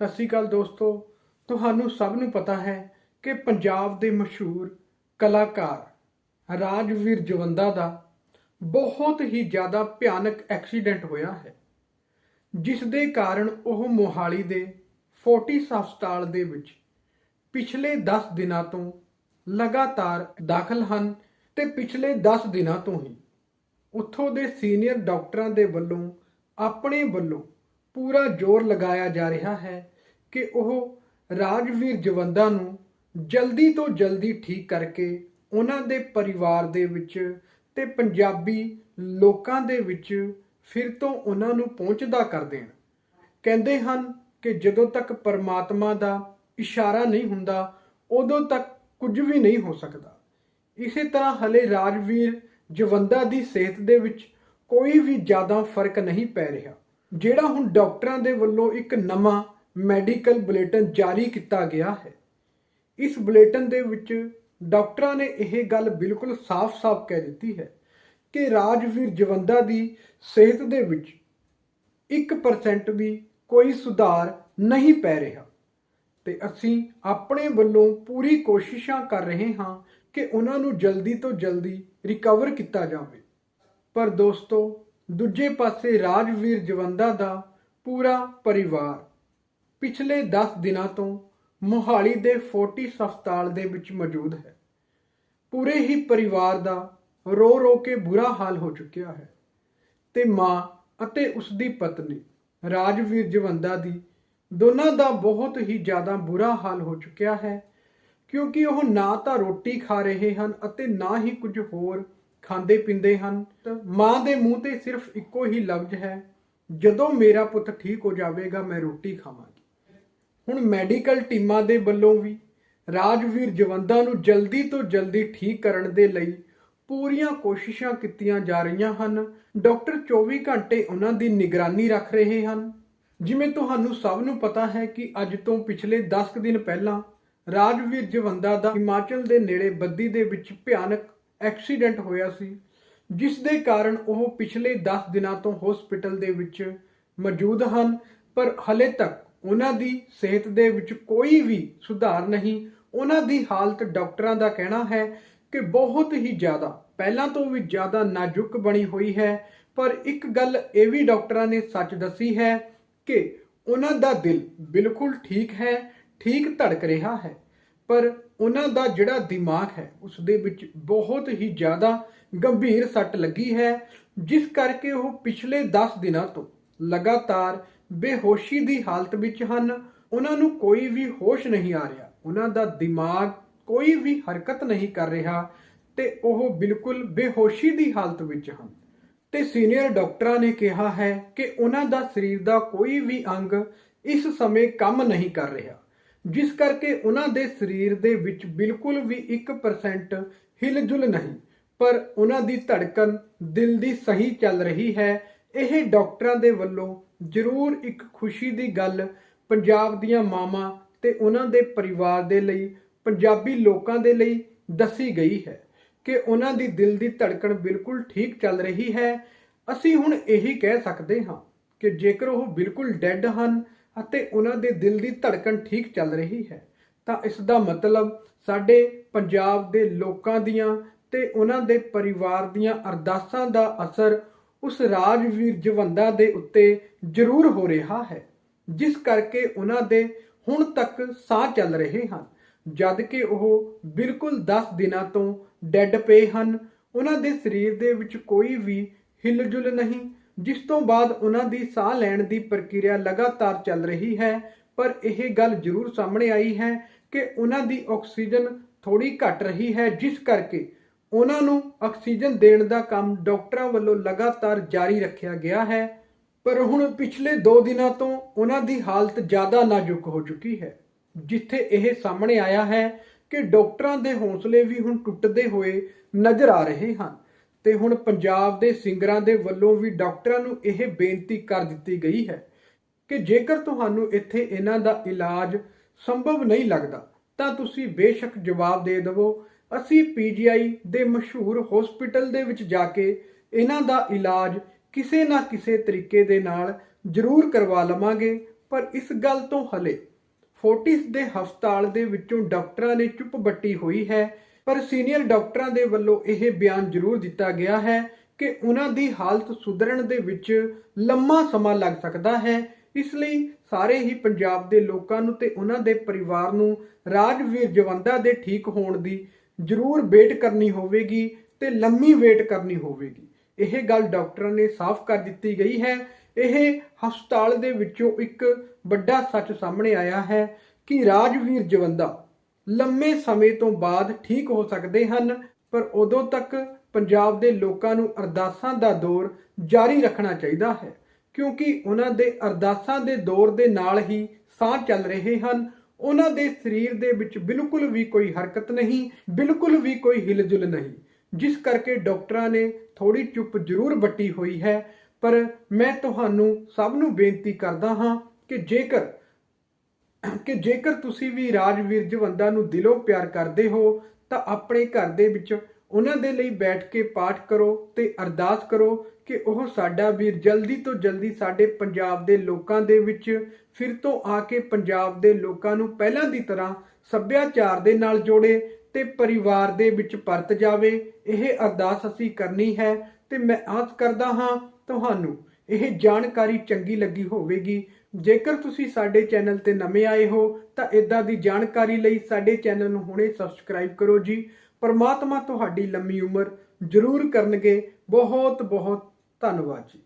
ਸਤਿ ਸ਼੍ਰੀ ਅਕਾਲ ਦੋਸਤੋ। ਤੁਹਾਨੂੰ ਸਭ ਨੂੰ ਪਤਾ ਹੈ ਕਿ ਪੰਜਾਬ ਦੇ ਮਸ਼ਹੂਰ ਕਲਾਕਾਰ ਰਾਜਵੀਰ ਜਵੰਦਾ ਦਾ ਬਹੁਤ ਹੀ ਜ਼ਿਆਦਾ ਭਿਆਨਕ ਐਕਸੀਡੈਂਟ ਹੋਇਆ ਹੈ ਜਿਸ ਦੇ ਕਾਰਨ ਉਹ ਮੋਹਾਲੀ ਦੇ ਫੋਰਟਿਸ ਹਸਪਤਾਲ ਦੇ ਵਿੱਚ ਪਿਛਲੇ 10 ਦਿਨਾਂ ਤੋਂ ਲਗਾਤਾਰ ਦਾਖਲ ਹਨ ਤੇ ਪਿਛਲੇ 10 ਦਿਨਾਂ ਤੋਂ ਹੀ ਉੱਥੋਂ ਦੇ ਸੀਨੀਅਰ ਡਾਕਟਰਾਂ ਦੇ ਵੱਲੋਂ, ਆਪਣੇ ਵੱਲੋਂ ਪੂਰਾ ਜ਼ੋਰ ਲਗਾਇਆ ਜਾ ਰਿਹਾ ਹੈ ਕਿ ਉਹ ਰਾਜਵੀਰ ਜਵੰਦਾ ਨੂੰ ਜਲਦੀ ਤੋਂ ਜਲਦੀ ਠੀਕ ਕਰਕੇ ਉਹਨਾਂ ਦੇ ਪਰਿਵਾਰ ਦੇ ਵਿੱਚ ਤੇ ਪੰਜਾਬੀ ਲੋਕਾਂ ਦੇ ਵਿੱਚ ਫਿਰ ਤੋਂ ਉਹਨਾਂ ਨੂੰ ਪਹੁੰਚਦਾ ਕਰ ਦੇਣ। ਕਹਿੰਦੇ ਹਨ ਕਿ ਜਦੋਂ ਤੱਕ ਪਰਮਾਤਮਾ ਦਾ ਇਸ਼ਾਰਾ ਨਹੀਂ ਹੁੰਦਾ, ਉਦੋਂ ਤੱਕ ਕੁਝ ਵੀ ਨਹੀਂ ਹੋ ਸਕਦਾ। ਇਸੇ ਤਰ੍ਹਾਂ ਹਲੇ ਰਾਜਵੀਰ ਜਵੰਦਾ ਦੀ ਸਿਹਤ ਦੇ ਵਿੱਚ ਕੋਈ ਵੀ ਜ਼ਿਆਦਾ ਫ਼ਰਕ ਨਹੀਂ ਪੈ ਰਿਹਾ। ਜਿਹੜਾ ਹੁਣ ਡਾਕਟਰਾਂ ਦੇ ਵੱਲੋਂ ਇੱਕ ਨਵਾਂ ਮੈਡੀਕਲ ਬੁਲੇਟਿਨ ਜਾਰੀ ਕੀਤਾ ਗਿਆ ਹੈ। ਇਸ ਬੁਲੇਟਿਨ ਦੇ ਵਿੱਚ ਡਾਕਟਰਾਂ ਨੇ ਇਹ ਗੱਲ ਬਿਲਕੁਲ ਸਾਫ਼-ਸਾਫ਼ ਕਹਿ ਦਿੱਤੀ ਹੈ ਕਿ ਰਾਜਵੀਰ ਜਵੰਦਾ ਦੀ ਸਿਹਤ ਦੇ ਵਿੱਚ 1% ਵੀ ਕੋਈ ਸੁਧਾਰ ਨਹੀਂ ਪੈ ਰਿਹਾ। ਤੇ ਅਸੀਂ ਆਪਣੇ ਵੱਲੋਂ ਪੂਰੀ ਕੋਸ਼ਿਸ਼ਾਂ ਕਰ ਰਹੇ ਹਾਂ ਕਿ ਉਹਨਾਂ ਨੂੰ ਜਲਦੀ ਤੋਂ ਜਲਦੀ ਰਿਕਵਰ ਕੀਤਾ ਜਾਵੇ। ਪਰ ਦੋਸਤੋ ਦੂਜੇ ਪਾਸੇ ਰਾਜਵੀਰ ਜਵੰਦਾ ਦਾ ਪੂਰਾ ਪਰਿਵਾਰ। ਪਿਛਲੇ 10 ਦਿਨਾਂ ਤੋਂ ਮੋਹਾਲੀ ਦੇ ਫੋਰਟਿਸ ਹਸਪਤਾਲ ਦੇ ਵਿੱਚ ਮੌਜੂਦ ਹੈ। ਪੂਰੇ ਹੀ ਪਰਿਵਾਰ ਦਾ ਰੋ ਰੋ ਕੇ ਬੁਰਾ ਹਾਲ ਹੋ ਚੁੱਕਿਆ ਹੈ ਤੇ ਮਾਂ ਅਤੇ ਉਸ ਦੀ ਪਤਨੀ ਰਾਜਵੀਰ ਜਵੰਦਾ ਦੀ ਦੋਨਾਂ ਦਾ ਬਹੁਤ ਹੀ ਜ਼ਿਆਦਾ ਬੁਰਾ ਹਾਲ ਹੋ ਚੁੱਕਿਆ ਹੈ ਕਿਉਂਕਿ ਉਹ ਨਾ ਤਾਂ ਰੋਟੀ ਖਾ ਰਹੇ ਹਨ ਅਤੇ ਨਾ ਹੀ ਕੁਝ ਹੋਰ ਖਾਂਦੇ ਪੀਂਦੇ ਹਨ ਮਾਂ ਦੇ ਮੂੰਹ ਤੇ ਸਿਰਫ ਇੱਕੋ ਹੀ ਲਫ਼ਜ਼ ਹੈ, ਜਦੋਂ ਮੇਰਾ ਪੁੱਤ ਠੀਕ ਹੋ ਜਾਵੇਗਾ, ਮੈਂ ਰੋਟੀ ਖਾਵਾਂਗੀ। ਹੁਣ ਮੈਡੀਕਲ ਟੀਮਾਂ ਦੇ ਵੱਲੋਂ ਵੀ ਰਾਜਵੀਰ ਜਵੰਦਾ ਨੂੰ ਜਲਦੀ ਤੋਂ ਜਲਦੀ ਠੀਕ ਕਰਨ ਦੇ ਲਈ ਪੂਰੀਆਂ ਕੋਸ਼ਿਸ਼ਾਂ ਕੀਤੀਆਂ ਜਾ ਰਹੀਆਂ ਹਨ। ਡਾਕਟਰ 24 ਘੰਟੇ ਉਹਨਾਂ ਦੀ ਨਿਗਰਾਨੀ ਰੱਖ ਰਹੇ ਹਨ। ਜਿਵੇਂ ਤੁਹਾਨੂੰ ਸਭ ਨੂੰ ਪਤਾ ਹੈ ਕਿ ਅੱਜ ਤੋਂ ਪਿਛਲੇ 10 ਕੁ ਦਿਨ ਪਹਿਲਾਂ ਰਾਜਵੀਰ ਜਵੰਦਾ ਦਾ ਹਿਮਾਚਲ ਦੇ ਨੇੜੇ ਬੱਦੀ ਦੇ ਵਿੱਚ ਭਿਆਨਕ ਐਕਸੀਡੈਂਟ ਹੋਇਆ ਸੀ, ਜਿਸ ਦੇ ਕਾਰਨ ਉਹ ਪਿਛਲੇ 10 ਦਿਨਾਂ ਤੋਂ ਹਸਪੀਟਲ ਦੇ ਵਿੱਚ ਮੌਜੂਦ ਹਨ, ਪਰ ਹਲੇ ਤੱਕ ਉਹਨਾਂ ਦੀ ਸਿਹਤ ਦੇ ਵਿੱਚ ਕੋਈ ਵੀ ਸੁਧਾਰ ਨਹੀਂ। ਉਹਨਾਂ ਦੀ ਹਾਲਤ ਡਾਕਟਰਾਂ ਦਾ ਕਹਿਣਾ ਹੈ ਕਿ ਬਹੁਤ ਹੀ ਜ਼ਿਆਦਾ, ਪਹਿਲਾਂ ਤੋਂ ਵੀ ਜ਼ਿਆਦਾ ਨਾਜ਼ੁਕ ਬਣੀ ਹੋਈ ਹੈ, ਪਰ ਇੱਕ ਗੱਲ ਇਹ ਵੀ ਡਾਕਟਰਾਂ ਨੇ ਸੱਚ ਦੱਸੀ ਹੈ ਕਿ ਉਹਨਾਂ ਦਾ ਦਿਲ ਬਿਲਕੁਲ ਠੀਕ ਹੈ, ਠੀਕ ਧੜਕ ਰਿਹਾ ਹੈ। ਪਰ ਉਹਨਾਂ ਦਾ ਜਿਹੜਾ ਦਿਮਾਗ ਹੈ ਉਸ ਦੇ ਵਿੱਚ ਬਹੁਤ ਹੀ ਜ਼ਿਆਦਾ ਗੰਭੀਰ ਸੱਟ ਲੱਗੀ ਹੈ, ਜਿਸ ਕਰਕੇ ਉਹ ਪਿਛਲੇ 10 ਦਿਨਾਂ ਤੋਂ ਲਗਾਤਾਰ ਬੇਹੋਸ਼ੀ ਦੀ ਹਾਲਤ ਵਿੱਚ ਹਨ। ਉਹਨਾਂ ਨੂੰ ਕੋਈ ਵੀ ਹੋਸ਼ ਨਹੀਂ ਆ ਰਿਹਾ। ਉਹਨਾਂ ਦਾ ਦਿਮਾਗ ਕੋਈ ਵੀ ਹਰਕਤ ਨਹੀਂ ਕਰ ਰਿਹਾ ਤੇ ਉਹ ਬਿਲਕੁਲ ਬੇਹੋਸ਼ੀ ਦੀ ਹਾਲਤ ਵਿੱਚ ਹਨ। ਤੇ ਸੀਨੀਅਰ ਡਾਕਟਰਾਂ ਨੇ ਕਿਹਾ ਹੈ ਕਿ ਉਹਨਾਂ ਦਾ ਸਰੀਰ ਦਾ ਕੋਈ ਵੀ ਅੰਗ ਇਸ ਸਮੇਂ ਕੰਮ ਨਹੀਂ ਕਰ ਰਿਹਾ। ਜਿਸ ਕਰਕੇ ਉਹਨਾਂ ਦੇ ਸਰੀਰ ਦੇ ਵਿੱਚ ਬਿਲਕੁਲ ਵੀ 1% ਹਿਲਜੁਲ ਨਹੀਂ, ਪਰ ਉਹਨਾਂ ਦੀ ਧੜਕਣ ਦਿਲ ਦੀ ਸਹੀ ਚੱਲ ਰਹੀ ਹੈ। ਇਹ ਡਾਕਟਰਾਂ ਦੇ ਵੱਲੋਂ ਜ਼ਰੂਰ ਇੱਕ ਖੁਸ਼ੀ ਦੀ ਗੱਲ ਪੰਜਾਬ ਦੀਆਂ ਮਾਵਾਂ ਤੇ ਉਹਨਾਂ ਦੇ ਪਰਿਵਾਰ ਦੇ ਲਈ, ਪੰਜਾਬੀ ਲੋਕਾਂ ਦੇ ਲਈ ਦੱਸੀ ਗਈ ਹੈ ਕਿ ਉਹਨਾਂ ਦੀ ਦਿਲ ਦੀ ਧੜਕਣ ਬਿਲਕੁਲ ਠੀਕ ਚੱਲ ਰਹੀ ਹੈ। ਅਸੀਂ ਹੁਣ ਇਹੀ ਕਹਿ ਸਕਦੇ ਹਾਂ ਕਿ ਜੇਕਰ ਉਹ ਬਿਲਕੁਲ ਡੈੱਡ ਹਨ ਅਤੇ ਉਹਨਾਂ ਦੇ ਦਿਲ ਦੀ ਧੜਕਣ ਠੀਕ ਚੱਲ ਰਹੀ ਹੈ। ਤਾਂ ਇਸ ਦਾ ਮਤਲਬ ਸਾਡੇ ਪੰਜਾਬ ਦੇ ਲੋਕਾਂ ਦੀਆਂ ਤੇ ਉਹਨਾਂ ਦੇ ਪਰਿਵਾਰ ਦੀਆਂ ਅਰਦਾਸਾਂ ਦਾ ਅਸਰ ਉਸ ਰਾਜਵੀਰ ਜਵੰਦਾ ਦੇ ਉੱਤੇ ਜ਼ਰੂਰ ਹੋ ਰਿਹਾ ਹੈ, ਜਿਸ ਕਰਕੇ ਉਹਨਾਂ ਦੇ ਹੁਣ ਤੱਕ ਸਾਹ ਚੱਲ ਰਹੇ ਹਨ। ਜਦ ਕਿ ਉਹ ਬਿਲਕੁਲ 10 ਦਿਨਾਂ ਤੋਂ ਡੈੱਡ ਪਏ ਹਨ। ਉਹਨਾਂ ਦੇ ਸਰੀਰ ਦੇ ਵਿੱਚ ਕੋਈ ਵੀ ਹਿਲਜੁਲ ਨਹੀਂ ਜਿਸ ਤੋਂ ਬਾਅਦ ਉਹਨਾਂ ਦੀ ਸਾਹ ਲੈਣ ਦੀ ਪ੍ਰਕਿਰਿਆ ਲਗਾਤਾਰ ਚੱਲ ਰਹੀ ਹੈ, ਪਰ ਇਹ ਗੱਲ ਜ਼ਰੂਰ ਸਾਹਮਣੇ ਆਈ ਹੈ ਕਿ ਉਹਨਾਂ ਦੀ ਆਕਸੀਜਨ ਥੋੜੀ ਘਟ ਰਹੀ ਹੈ, ਜਿਸ ਕਰਕੇ ਉਹਨਾਂ ਨੂੰ ਆਕਸੀਜਨ ਦੇਣ ਦਾ ਕੰਮ ਡਾਕਟਰਾਂ ਵੱਲੋਂ ਲਗਾਤਾਰ ਜਾਰੀ ਰੱਖਿਆ ਗਿਆ ਹੈ। ਪਰ ਹੁਣ ਪਿਛਲੇ 2 ਦਿਨਾਂ ਤੋਂ ਉਹਨਾਂ ਦੀ ਹਾਲਤ ਜ਼ਿਆਦਾ ਨਾਜ਼ੁਕ ਹੋ ਚੁੱਕੀ ਹੈ, ਜਿੱਥੇ ਇਹ ਸਾਹਮਣੇ ਆਇਆ ਹੈ ਕਿ ਡਾਕਟਰਾਂ ਦੇ ਹੌਸਲੇ ਵੀ ਹੁਣ ਟੁੱਟਦੇ ਹੋਏ ਨਜ਼ਰ ਆ ਰਹੇ ਹਨ। ਤੇ ਹੁਣ ਪੰਜਾਬ ਦੇ ਸਿੰਗਰਾਂ ਦੇ ਵੱਲੋਂ ਵੀ ਡਾਕਟਰਾਂ ਨੂੰ ਇਹ ਬੇਨਤੀ ਕਰ ਦਿੱਤੀ ਗਈ ਹੈ ਕਿ ਜੇਕਰ ਤੁਹਾਨੂੰ ਇੱਥੇ ਇਹਨਾਂ ਦਾ ਇਲਾਜ ਸੰਭਵ ਨਹੀਂ ਲੱਗਦਾ, ਤਾਂ ਤੁਸੀਂ ਬੇਸ਼ੱਕ ਜਵਾਬ ਦੇ ਦਿਵੋ। ਅਸੀਂ ਪੀਜੀਆਈ ਦੇ ਮਸ਼ਹੂਰ ਹਸਪੀਟਲ ਦੇ ਵਿੱਚ ਜਾ ਕੇ ਇਹਨਾਂ ਦਾ ਇਲਾਜ ਕਿਸੇ ਨਾ ਕਿਸੇ ਤਰੀਕੇ ਦੇ ਨਾਲ ਜ਼ਰੂਰ ਕਰਵਾ ਲਵਾਂਗੇ, ਪਰ ਇਸ ਗੱਲ ਤੋਂ ਹਲੇ ਫੋਰਟਿਸ ਦੇ ਹਸਪਤਾਲ ਦੇ ਵਿੱਚੋਂ ਡਾਕਟਰਾਂ ਨੇ ਚੁੱਪ ਬੱਟੀ ਹੋਈ ਹੈ ਪਰ ਸੀਨੀਅਰ ਡਾਕਟਰਾਂ ਦੇ ਵੱਲੋਂ ਇਹ ਬਿਆਨ ਜ਼ਰੂਰ ਦਿੱਤਾ ਗਿਆ ਹੈ ਕਿ ਉਹਨਾਂ ਦੀ ਹਾਲਤ ਸੁਧਰਨ ਦੇ ਵਿੱਚ ਲੰਮਾ ਸਮਾਂ ਲੱਗ ਸਕਦਾ ਹੈ। ਇਸ ਲਈ ਸਾਰੇ ਹੀ ਪੰਜਾਬ ਦੇ ਲੋਕਾਂ ਨੂੰ ਤੇ ਉਹਨਾਂ ਦੇ ਪਰਿਵਾਰ ਨੂੰ ਰਾਜਵੀਰ ਜਵੰਦਾ ਦੇ ਠੀਕ ਹੋਣ ਦੀ ਜ਼ਰੂਰ ਵੇਟ ਕਰਨੀ ਹੋਵੇਗੀ ਤੇ ਲੰਮੀ ਵੇਟ ਕਰਨੀ ਹੋਵੇਗੀ। ਇਹ ਗੱਲ ਡਾਕਟਰਾਂ ਨੇ ਸਾਫ਼ ਕਰ ਦਿੱਤੀ ਗਈ ਹੈ। ਇਹ ਹਸਪਤਾਲ ਦੇ ਵਿੱਚੋਂ ਇੱਕ ਵੱਡਾ ਸੱਚ ਸਾਹਮਣੇ ਆਇਆ ਹੈ ਕਿ ਰਾਜਵੀਰ ਜਵੰਦਾ ਲੰਮੇ ਸਮੇਂ ਤੋਂ ਬਾਅਦ ਠੀਕ ਹੋ ਸਕਦੇ ਹਨ, ਪਰ ਉਦੋਂ ਤੱਕ ਪੰਜਾਬ ਦੇ ਲੋਕਾਂ ਨੂੰ ਅਰਦਾਸਾਂ ਦਾ ਦੌਰ ਜਾਰੀ ਰੱਖਣਾ ਚਾਹੀਦਾ ਹੈ, ਕਿਉਂਕਿ ਉਹਨਾਂ ਦੇ ਅਰਦਾਸਾਂ ਦੇ ਦੌਰ ਦੇ ਨਾਲ ਹੀ ਸਾਹ ਚੱਲ ਰਹੇ ਹਨ। ਉਹਨਾਂ ਦੇ ਸਰੀਰ ਦੇ ਵਿੱਚ ਬਿਲਕੁਲ ਵੀ ਕੋਈ ਹਰਕਤ ਨਹੀਂ, ਬਿਲਕੁਲ ਵੀ ਕੋਈ ਹਿਲਜੁਲ ਨਹੀਂ, ਜਿਸ ਕਰਕੇ ਡਾਕਟਰਾਂ ਨੇ ਥੋੜੀ ਚੁੱਪ ਜ਼ਰੂਰ ਬੱਟੀ ਹੋਈ ਹੈ। ਪਰ ਮੈਂ ਤੁਹਾਨੂੰ ਸਭ ਨੂੰ ਬੇਨਤੀ ਕਰਦਾ ਹਾਂ ਕਿ ਜੇਕਰ ਕਿ ਜੇਕਰ ਤੁਸੀਂ ਵੀ ਰਾਜਵੀਰ ਜਵੰਦਾ ਨੂੰ ਦਿਲੋਂ ਪਿਆਰ ਕਰਦੇ ਹੋ, ਤਾਂ ਆਪਣੇ ਘਰ ਦੇ ਵਿੱਚ ਉਹਨਾਂ ਦੇ ਲਈ ਬੈਠ ਕੇ ਪਾਠ ਕਰੋ ਤੇ ਅਰਦਾਸ ਕਰੋ ਕਿ ਉਹ ਸਾਡਾ ਵੀਰ ਜਲਦੀ ਤੋਂ ਜਲਦੀ ਸਾਡੇ ਪੰਜਾਬ ਦੇ ਲੋਕਾਂ ਦੇ ਵਿੱਚ ਫਿਰ ਤੋਂ ਆ ਕੇ ਪੰਜਾਬ ਦੇ ਲੋਕਾਂ ਨੂੰ ਪਹਿਲਾਂ ਦੀ ਤਰ੍ਹਾਂ ਸੱਭਿਆਚਾਰ ਦੇ ਨਾਲ ਜੋੜੇ ਤੇ ਪਰਿਵਾਰ ਦੇ ਵਿੱਚ ਪਰਤ ਜਾਵੇ, ਇਹ ਅਰਦਾਸ ਅਸੀਂ ਕਰਨੀ ਹੈ ਤੇ ਮੈਂ ਆਸ ਕਰਦਾ ਹਾਂ ਤੁਹਾਨੂੰ ਇਹ ਜਾਣਕਾਰੀ ਚੰਗੀ ਲੱਗੀ ਹੋਵੇਗੀ। ਜੇਕਰ ਤੁਸੀਂ ਸਾਡੇ ਚੈਨਲ ਤੇ ਨਵੇਂ ਆਏ ਹੋ, ਤਾਂ ਇਦਾਂ ਦੀ ਜਾਣਕਾਰੀ ਲਈ ਸਾਡੇ ਚੈਨਲ ਨੂੰ ਹੁਣੇ ਸਬਸਕ੍ਰਾਈਬ ਕਰੋ ਜੀ। ਪਰਮਾਤਮਾ ਤੁਹਾਡੀ ਲੰਮੀ ਉਮਰ ਜ਼ਰੂਰ ਕਰਨਗੇ। ਬਹੁਤ ਬਹੁਤ ਧੰਨਵਾਦ ਜੀ।